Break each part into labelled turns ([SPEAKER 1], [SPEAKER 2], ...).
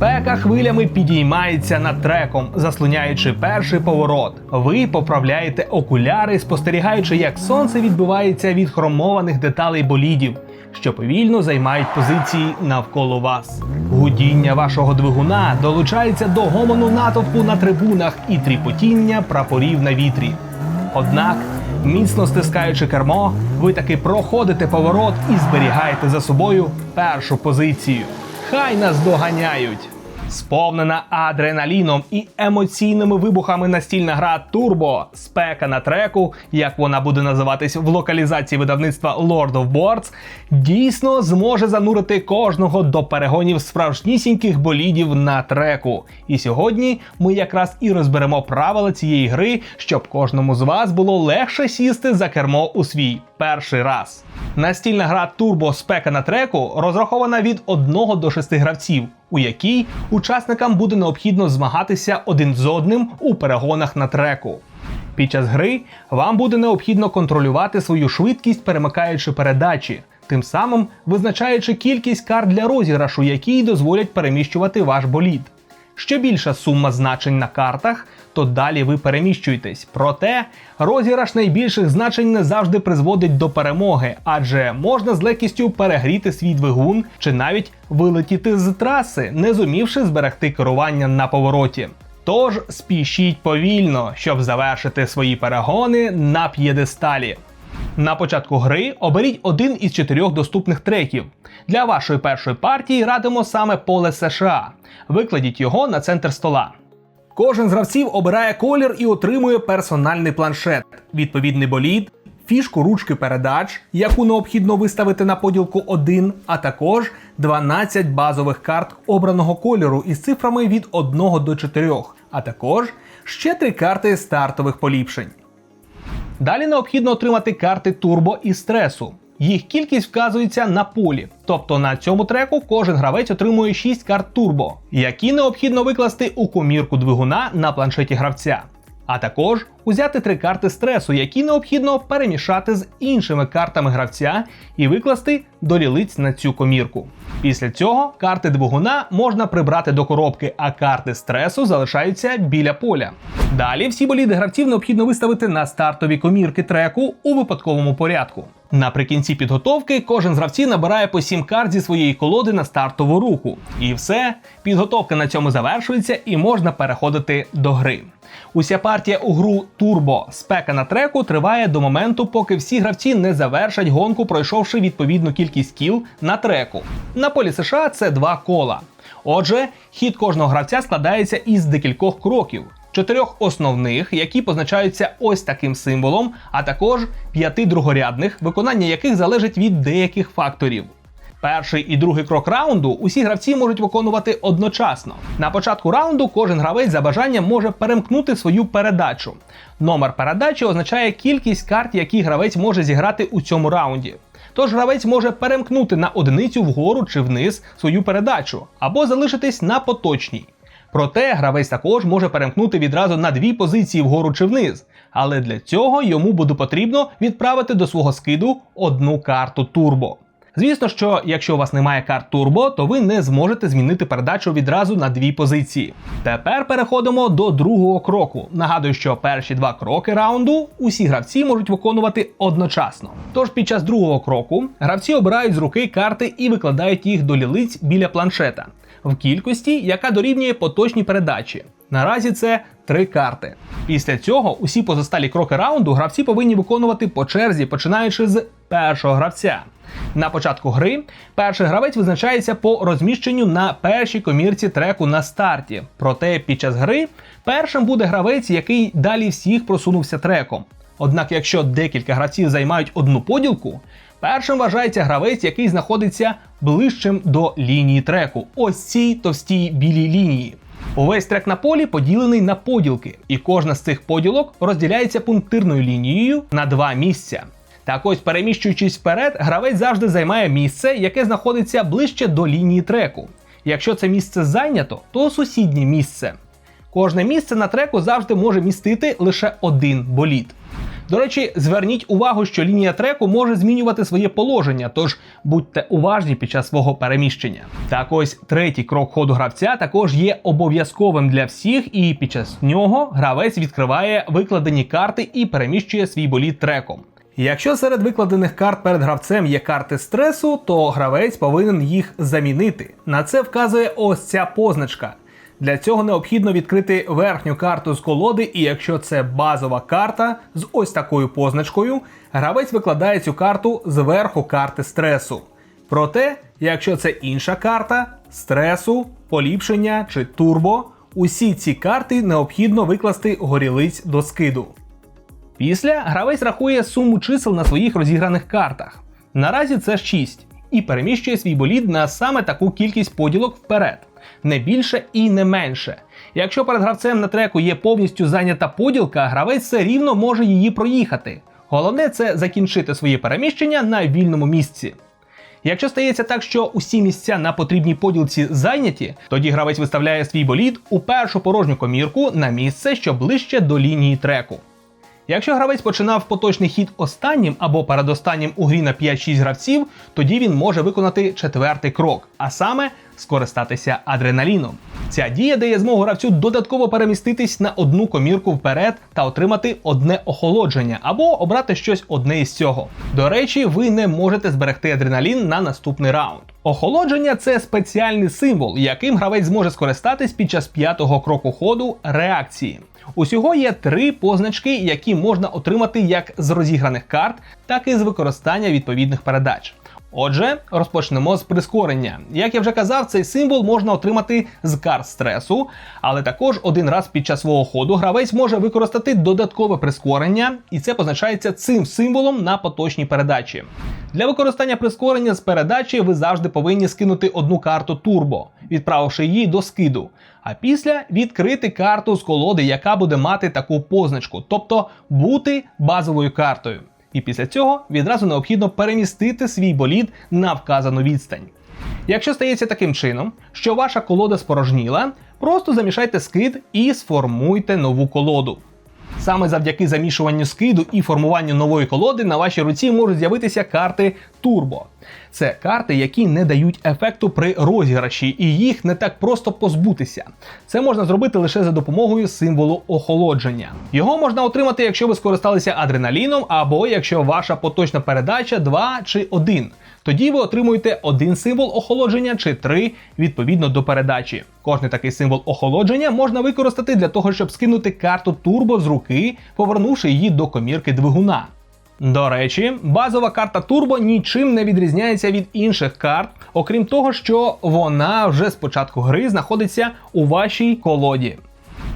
[SPEAKER 1] Спека хвилями підіймається над треком, заслоняючи перший поворот. Ви поправляєте окуляри, спостерігаючи, як сонце відбивається від хромованих деталей болідів, що повільно займають позиції навколо вас. Гудіння вашого двигуна долучається до гомону натовпу на трибунах і тріпотіння прапорів на вітрі. Однак, міцно стискаючи кермо, ви таки проходите поворот і зберігаєте за собою першу позицію. Хай нас доганяють! Сповнена адреналіном і емоційними вибухами настільна гра Turbo спека на треку, як вона буде називатись в локалізації видавництва Lord of Boards, дійсно зможе занурити кожного до перегонів справжнісіньких болідів на треку. І сьогодні ми якраз і розберемо правила цієї гри, щоб кожному з вас було легше сісти за кермо у свій перший раз. Настільна гра Turbo спека на треку розрахована від 1 до 6 гравців, у якій учасникам буде необхідно змагатися один з одним у перегонах на треку. Під час гри вам буде необхідно контролювати свою швидкість, перемикаючи передачі, тим самим визначаючи кількість карт для розіграшу, які дозволять переміщувати ваш болід. Що більша сума значень на картах, то далі ви переміщуєтесь. Проте розіграш найбільших значень не завжди призводить до перемоги, адже можна з легкістю перегріти свій двигун чи навіть вилетіти з траси, не зумівши зберегти керування на повороті. Тож спішіть повільно, щоб завершити свої перегони на п'єдесталі. На початку гри оберіть один із чотирьох доступних треків. Для вашої першої партії радимо саме поле США. Викладіть його на центр стола. Кожен з гравців обирає колір і отримує персональний планшет, відповідний болід, фішку ручки передач, яку необхідно виставити на поділку 1, а також 12 базових карт обраного кольору із цифрами від 1 до 4, а також ще 3 карти стартових поліпшень. Далі необхідно отримати карти турбо і стресу. Їх кількість вказується на полі, тобто на цьому треку кожен гравець отримує 6 карт турбо, які необхідно викласти у комірку двигуна на планшеті гравця. А також узяти три карти стресу, які необхідно перемішати з іншими картами гравця і викласти до лілиць на цю комірку. Після цього карти двигуна можна прибрати до коробки, а карти стресу залишаються біля поля. Далі всі боліди гравців необхідно виставити на стартові комірки треку у випадковому порядку. Наприкінці підготовки кожен з гравців набирає по 7 карт зі своєї колоди на стартову руку. І все, підготовка на цьому завершується і можна переходити до гри. Уся партія у гру Турбо спека на треку триває до моменту, поки всі гравці не завершать гонку, пройшовши відповідну кількість кіл на треку. На полі США це два кола. Отже, хід кожного гравця складається із декількох кроків. Чотирьох основних, які позначаються ось таким символом, а також п'яти другорядних, виконання яких залежить від деяких факторів. Перший і другий крок раунду усі гравці можуть виконувати одночасно. На початку раунду кожен гравець за бажанням може перемкнути свою передачу. Номер передачі означає кількість карт, які гравець може зіграти у цьому раунді. Тож гравець може перемкнути на одиницю вгору чи вниз свою передачу, або залишитись на поточній. Проте гравець також може перемкнути відразу на дві позиції вгору чи вниз, але для цього йому буде потрібно відправити до свого скиду одну карту турбо. Звісно, що якщо у вас немає карт турбо, то ви не зможете змінити передачу відразу на дві позиції. Тепер переходимо до другого кроку. Нагадую, що перші два кроки раунду усі гравці можуть виконувати одночасно. Тож під час другого кроку гравці обирають з руки карти і викладають їх до лілиць біля планшета в кількості, яка дорівнює поточній передачі. Наразі це три карти. Після цього усі позасталі кроки раунду гравці повинні виконувати по черзі, починаючи з першого гравця. На початку гри перший гравець визначається по розміщенню на першій комірці треку на старті. Проте під час гри першим буде гравець, який далі всіх просунувся треком. Однак, якщо декілька гравців займають одну поділку, першим вважається гравець, який знаходиться ближчим до лінії треку. Ось цій товстій білій лінії. Увесь трек на полі поділений на поділки, і кожна з цих поділок розділяється пунктирною лінією на два місця. Так ось, переміщуючись вперед, гравець завжди займає місце, яке знаходиться ближче до лінії треку. Якщо це місце зайнято, то сусіднє місце. Кожне місце на треку завжди може містити лише один болід. До речі, зверніть увагу, що лінія треку може змінювати своє положення, тож будьте уважні під час свого переміщення. Так ось третій крок ходу гравця також є обов'язковим для всіх, і під час нього гравець відкриває викладені карти і переміщує свій болід треком. Якщо серед викладених карт перед гравцем є карти стресу, то гравець повинен їх замінити. На це вказує ось ця позначка. Для цього необхідно відкрити верхню карту з колоди, і якщо це базова карта з ось такою позначкою, гравець викладає цю карту зверху карти стресу. Проте, якщо це інша карта стресу, поліпшення чи турбо, усі ці карти необхідно викласти горілиць до скиду. Після гравець рахує суму чисел на своїх розіграних картах. Наразі це 6, і переміщує свій болід на саме таку кількість поділок вперед, не більше і не менше. Якщо перед гравцем на треку є повністю зайнята поділка, гравець все рівно може її проїхати. Головне це закінчити своє переміщення на вільному місці. Якщо стається так, що усі місця на потрібній поділці зайняті, тоді гравець виставляє свій болід у першу порожню комірку на місце, що ближче до лінії треку. Якщо гравець починав поточний хід останнім або передостаннім у грі на 5-6 гравців, тоді він може виконати четвертий крок, а саме скористатися адреналіном. Ця дія дає змогу гравцю додатково переміститись на одну комірку вперед та отримати одне охолодження, або обрати щось одне із цього. До речі, ви не можете зберегти адреналін на наступний раунд. Охолодження це спеціальний символ, яким гравець зможе скористатись під час п'ятого кроку ходу реакції. Усього є три позначки, які можна отримати як з розіграних карт, так і з використання відповідних передач. Отже, розпочнемо з прискорення. Як я вже казав, цей символ можна отримати з карт стресу, але також один раз під час свого ходу гравець може використати додаткове прискорення, і це позначається цим символом на поточній передачі. Для використання прискорення з передачі ви завжди повинні скинути одну карту турбо, відправивши її до скиду. А після відкрити карту з колоди, яка буде мати таку позначку, тобто бути базовою картою. І після цього відразу необхідно перемістити свій болід на вказану відстань. Якщо стається таким чином, що ваша колода спорожніла, просто замішайте скид і сформуйте нову колоду. Саме завдяки замішуванню скиду і формуванню нової колоди на вашій руці можуть з'явитися карти Турбо. Це карти, які не дають ефекту при розіграші, і їх не так просто позбутися. Це можна зробити лише за допомогою символу охолодження. Його можна отримати, якщо ви скористалися адреналіном, або якщо ваша поточна передача 2 чи 1. Тоді ви отримуєте один символ охолодження чи три відповідно до передачі. Кожний такий символ охолодження можна використати для того, щоб скинути карту турбо з руки, повернувши її до комірки двигуна. До речі, базова карта Турбо нічим не відрізняється від інших карт, окрім того, що вона вже з початку гри знаходиться у вашій колоді.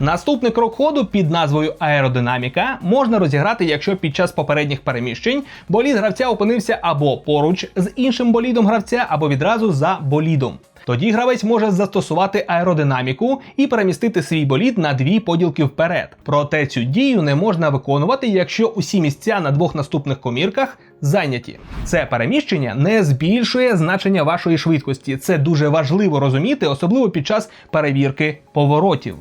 [SPEAKER 1] Наступний крок ходу під назвою аеродинаміка можна розіграти, якщо під час попередніх переміщень болід гравця опинився або поруч з іншим болідом гравця, або відразу за болідом. Тоді гравець може застосувати аеродинаміку і перемістити свій болід на дві поділки вперед. Проте цю дію не можна виконувати, якщо усі місця на двох наступних комірках зайняті. Це переміщення не збільшує значення вашої швидкості. Це дуже важливо розуміти, особливо під час перевірки поворотів.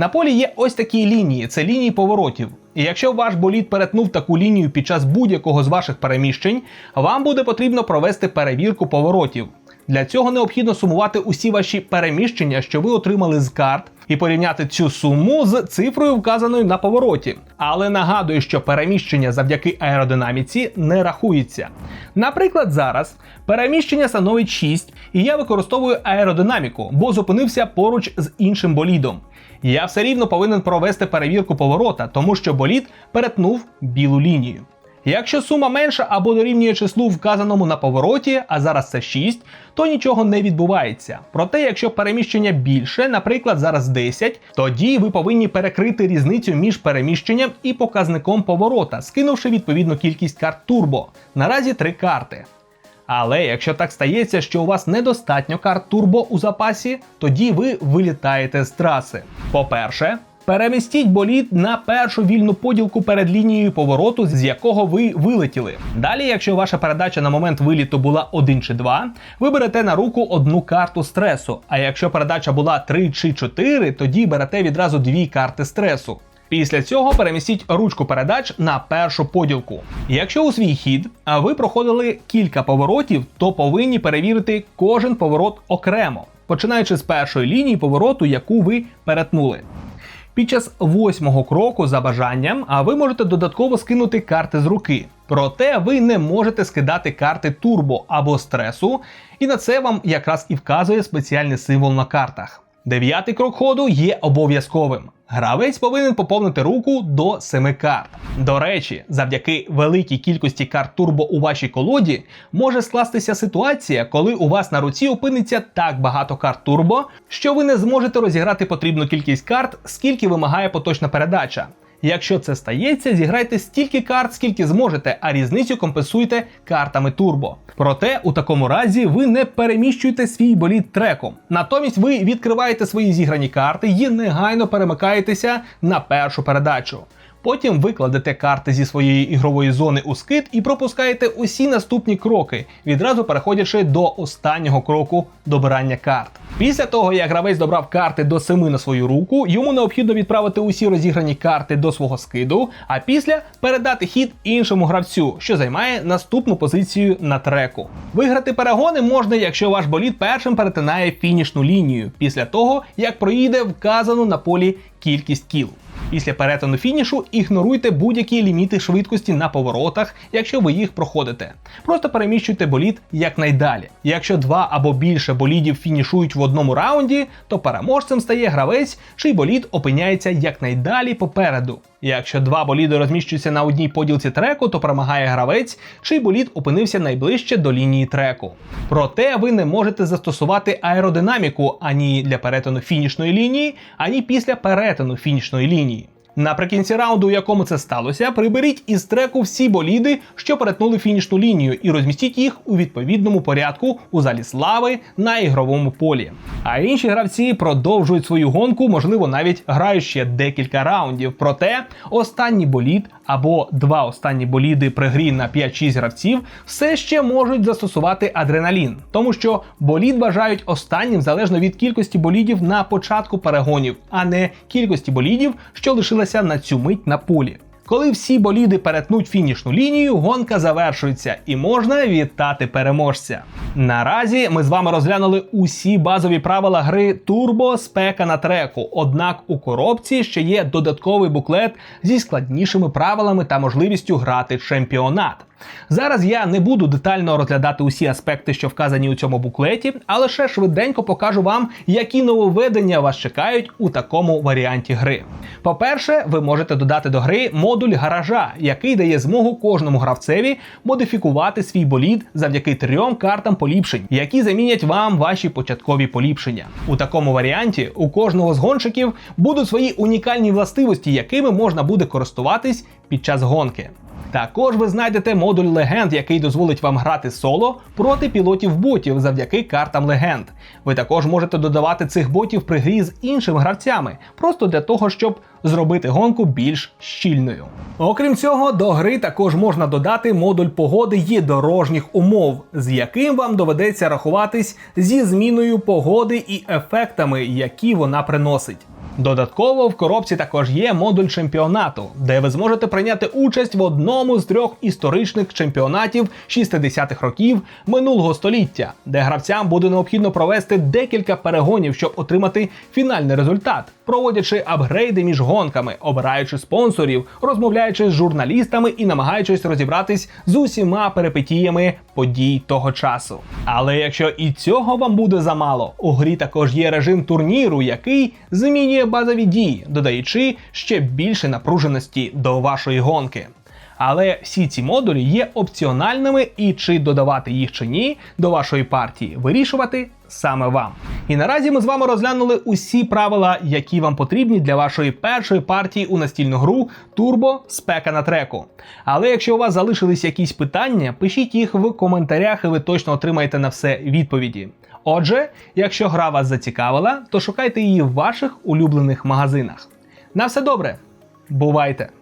[SPEAKER 1] На полі є ось такі лінії, це лінії поворотів. І якщо ваш болід перетнув таку лінію під час будь-якого з ваших переміщень, вам буде потрібно провести перевірку поворотів. Для цього необхідно сумувати усі ваші переміщення, що ви отримали з карт, і порівняти цю суму з цифрою, вказаною на повороті. Але нагадую, що переміщення завдяки аеродинаміці не рахується. Наприклад, зараз переміщення становить 6, і я використовую аеродинаміку, бо зупинився поруч з іншим болідом. Я все рівно повинен провести перевірку поворота, тому що болід перетнув білу лінію. Якщо сума менша або дорівнює числу вказаному на повороті, а зараз це 6, то нічого не відбувається. Проте, якщо переміщення більше, наприклад, зараз 10, тоді ви повинні перекрити різницю між переміщенням і показником поворота, скинувши відповідну кількість карт турбо. Наразі три карти. Але якщо так стається, що у вас недостатньо карт турбо у запасі, тоді ви вилітаєте з траси. По-перше, Перемістіть болід на першу вільну поділку перед лінією повороту, з якого ви вилетіли. Далі, якщо ваша передача на момент виліту була 1 чи 2, ви берете на руку одну карту стресу. А якщо передача була 3 чи 4, тоді берете відразу дві карти стресу. Після цього перемістіть ручку передач на першу поділку. Якщо у свій хід ви проходили кілька поворотів, то повинні перевірити кожен поворот окремо, починаючи з першої лінії повороту, яку ви перетнули. Під час восьмого кроку за бажанням, а ви можете додатково скинути карти з руки. Проте ви не можете скидати карти турбо або стресу, і на це вам якраз і вказує спеціальний символ на картах. Дев'ятий крок ходу є обов'язковим. Гравець повинен поповнити руку до 7 карт. До речі, завдяки великій кількості карт турбо у вашій колоді може скластися ситуація, коли у вас на руці опиниться так багато карт турбо, що ви не зможете розіграти потрібну кількість карт, скільки вимагає поточна передача. Якщо це стається, зіграйте стільки карт, скільки зможете, а різницю компенсуйте картами турбо. Проте у такому разі ви не переміщуєте свій болід треком. Натомість ви відкриваєте свої зіграні карти і негайно перемикаєтеся на першу передачу. Потім викладете карти зі своєї ігрової зони у скид і пропускаєте усі наступні кроки, відразу переходячи до останнього кроку добирання карт. Після того, як гравець добрав карти до 7 на свою руку, йому необхідно відправити усі розіграні карти до свого скиду, а після передати хід іншому гравцю, що займає наступну позицію на треку. Виграти перегони можна, якщо ваш болід першим перетинає фінішну лінію, після того як проїде вказану на полі кількість кіл. Після перетину фінішу ігноруйте будь-які ліміти швидкості на поворотах, якщо ви їх проходите. Просто переміщуйте болід якнайдалі. Якщо два або більше болідів фінішують в одному раунді, то переможцем стає гравець, чий болід опиняється якнайдалі попереду. Якщо два боліди розміщуються на одній поділці треку, то перемагає гравець, чий болід опинився найближче до лінії треку. Проте ви не можете застосувати аеродинаміку ані для перетину фінішної лінії, ані після перетину фінішної лінії. Наприкінці раунду, у якому це сталося, приберіть із треку всі боліди, що перетнули фінішну лінію, і розмістіть їх у відповідному порядку у залі слави на ігровому полі. А інші гравці продовжують свою гонку, можливо, навіть грають ще декілька раундів. Проте останній болід або два останні боліди при грі на 5-6 гравців все ще можуть застосувати адреналін, тому що болід вважають останнім залежно від кількості болідів на початку перегонів, а не кількості болідів, що лишилися на цю мить на полі. Коли всі боліди перетнуть фінішну лінію, гонка завершується і можна вітати переможця. Наразі ми з вами розглянули усі базові правила гри Турбо Спека на треку. Однак у коробці ще є додатковий буклет зі складнішими правилами та можливістю грати чемпіонат. Зараз я не буду детально розглядати усі аспекти, що вказані у цьому буклеті, а лише швиденько покажу вам, які нововведення вас чекають у такому варіанті гри. По-перше, ви можете додати до гри модуль гаража, який дає змогу кожному гравцеві модифікувати свій болід завдяки трьом картам поліпшень, які замінять вам ваші початкові поліпшення. У такому варіанті у кожного з гонщиків будуть свої унікальні властивості, якими можна буде користуватись під час гонки. Також ви знайдете модуль легенд, який дозволить вам грати соло проти пілотів-ботів завдяки картам легенд. Ви також можете додавати цих ботів при грі з іншими гравцями, просто для того, щоб зробити гонку більш щільною. Окрім цього, до гри також можна додати модуль погоди і дорожніх умов, з яким вам доведеться рахуватись зі зміною погоди і ефектами, які вона приносить. Додатково в коробці також є модуль чемпіонату, де ви зможете прийняти участь в одному з трьох історичних чемпіонатів 60-х років минулого століття, де гравцям буде необхідно провести декілька перегонів, щоб отримати фінальний результат, проводячи апгрейди між гонками, обираючи спонсорів, розмовляючи з журналістами і намагаючись розібратись з усіма перипетіями подій того часу. Але якщо і цього вам буде замало, у грі також є режим турніру, який змінює базові дії, додаючи ще більше напруженості до вашої гонки. Але всі ці модулі є опціональними, і чи додавати їх чи ні до вашої партії вирішувати саме вам. І наразі ми з вами розглянули усі правила, які вам потрібні для вашої першої партії у настільну гру Turbo Спека на треку. Але якщо у вас залишились якісь питання, пишіть їх в коментарях, і ви точно отримаєте на все відповіді. Отже, якщо гра вас зацікавила, то шукайте її в ваших улюблених магазинах. На все добре, бувайте!